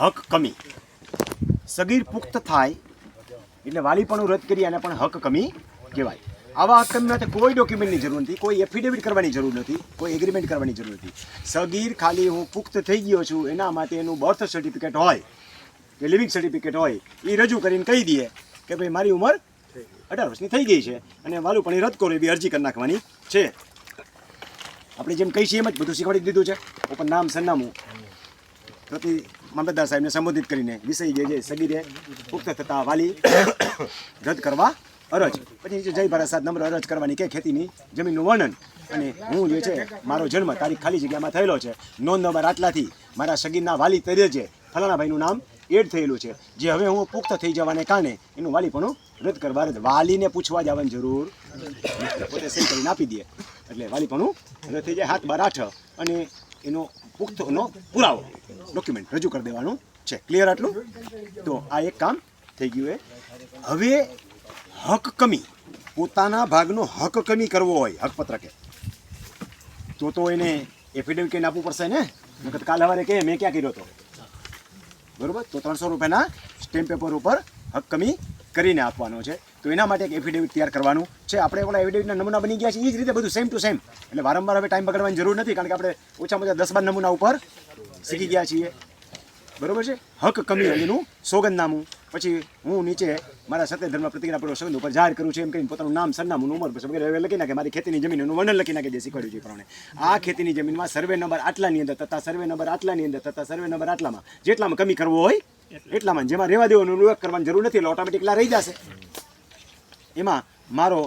હક કમી. સગીર પુખ્ત થાય, એટલે વાલીપણું રદ કરી અને પણ હક કમી કહેવાય. આવા હક કમી માટે કોઈ ડોક્યુમેન્ટની જરૂર નથી, કોઈ એફિડેવિટ કરવાની જરૂર નથી, કોઈ એગ્રીમેન્ટ કરવાની જરૂર નથી. સગીર ખાલી હું પુખ્ત થઈ ગયો છું, એના માટે એનું બર્થ સર્ટિફિકેટ હોય, કે લિવિંગ સર્ટિફિકેટ હોય એ રજૂ કરીને કહી દઈએ કે ભાઈ મારી ઉંમર અઢાર વર્ષની થઈ ગઈ છે અને વાલું પણ રદ કરો એવી અરજી કરી નાખવાની છે. આપણે જેમ કહી છીએ એમ જ બધું શીખવાડી દીધું છે. ઉપર નામ સરનામું. પ્રતિ મામલતદાર સાહેબને સંબોધિત કરીને વિષય જે છે સગીરે પુખ્ત થતા વાલી રદ કરવા અરજ. પછી જય ભારત સાત નંબર અરજ કરવાની કે ખેતીની જમીનનું વર્ણન. અને હું જે છે, મારો જન્મ તારીખ ખાલી જગ્યામાં થયેલો છે. નોંધ નંબર આટલાથી મારા સગીરના વાલી તરીકે ફલાણા ભાઈનું નામ એડ થયેલું છે. જે હવે હું પુખ્ત થઈ જવાને કારણે એનું વાલીપણું રદ કરવા રદ. વાલીને પૂછવા જવાની જરૂર. પોતે સહી કરીને આપી દે. એટલે વાલીપણું રદ થઈ જાય. હાથ બાર આઠ. અને એનો પુખ્તનો પુરાવો. ડોક્યુમેન્ટ રજૂ કરી દેવાનું છે. ક્લિયર આટલું? તો આ એક કામ થઈ ગયું એ હવે હક કમી. પોતાના ભાગનો હક કમી કરવો હોય હકપત્રકે તો તો એને એફિડેવિટ કહીને આપવું પડશે ને? નકર કાલ સવારે કે, મેં ક્યાં કર્યો હતો બરોબર? તો ત્રણસો રૂપિયાના સ્ટેમ્પ પેપર ઉપર હક કમી કરીને આપવાનો છે. તો એના માટે એક એફિડેવિટ તૈયાર કરવાનું છે. આપણે પણ એફિડેવિટના નમૂના બની ગયા છે. એ જ રીતે બધું સેમ ટુ સેમ એટલે વારંવાર હવે ટાઈમ બગાડવાની જરૂર નથી, કારણ કે આપણે ઓછામાં ઓછા દસ બાર નમૂના ઉપર શીખી ગયા છીએ. બરોબર છે? હક કમી અંગેનું સોગંદનામું. પછી હું નીચે મારા સત્ય ધર્મ પ્રતિજ્ઞાપૂર્વક સોગંદ ઉપર જાહેર કરું છું, એમ કરીને પોતાનું નામ, સરનામું, ઉંમર વગેરે લખી નાખે. મારી ખેતીની જમીનનું વર્ણન લખી નાખે, જે શીખવાડ્યું છે પ્રમાણે. આ ખેતીની જમીનમાં સર્વે નંબર આટલાની અંદર તથા સર્વે નંબર આટલાની અંદર તથા સર્વે નંબર આટલામાં જેટલામાં કમી કરવો હોય એટલામાં જેમાં રહેવા દેવાનું ઉલ્લેખ કરવાની જરૂર નથી, એટલે ઓટોમેટિક રહી જશે. એમાં મારો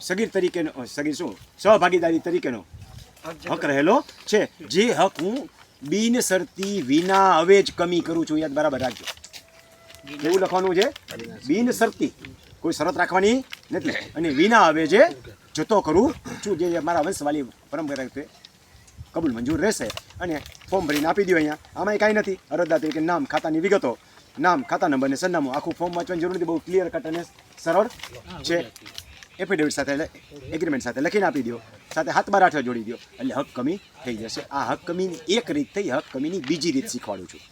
સગીર તરીકેનો સગીર શું? સહભાગીદારી તરીકેનો હક રહેલો છે. જે હક હું બિનસરતી વિના હવે જ કમી કરું છું, યાદ બરાબર રાખજો. એવું લખવાનું છે? બિનશરતી કોઈ શરત રાખવાની નથી. અને વિના હવે જે જતો કરું છું, જે મારા વંશવાલી પરંપરા કબૂલ મંજૂર રહેશે. અને ફોર્મ ભરીને આપી દો અહીંયા. આમાં કાંઈ નથી. અરજદાર તરીકે નામ, ખાતાની વિગતો. નામ, ખાતા નંબર અને સરનામું. આખું ફોર્મ વાંચવાની જરૂર નથી. બહુ ક્લિયર કટ અને સરળ છે. એફિડેવિટ સાથે એગ્રીમેન્ટ સાથે લખીને આપી દો સાથે હાથ બાર આઠ જોડી દો એટલે હક કમી થઈ જશે. આ હક કમીની એક રીત થઈ હક કમીની બીજી રીત શીખવાડું છું.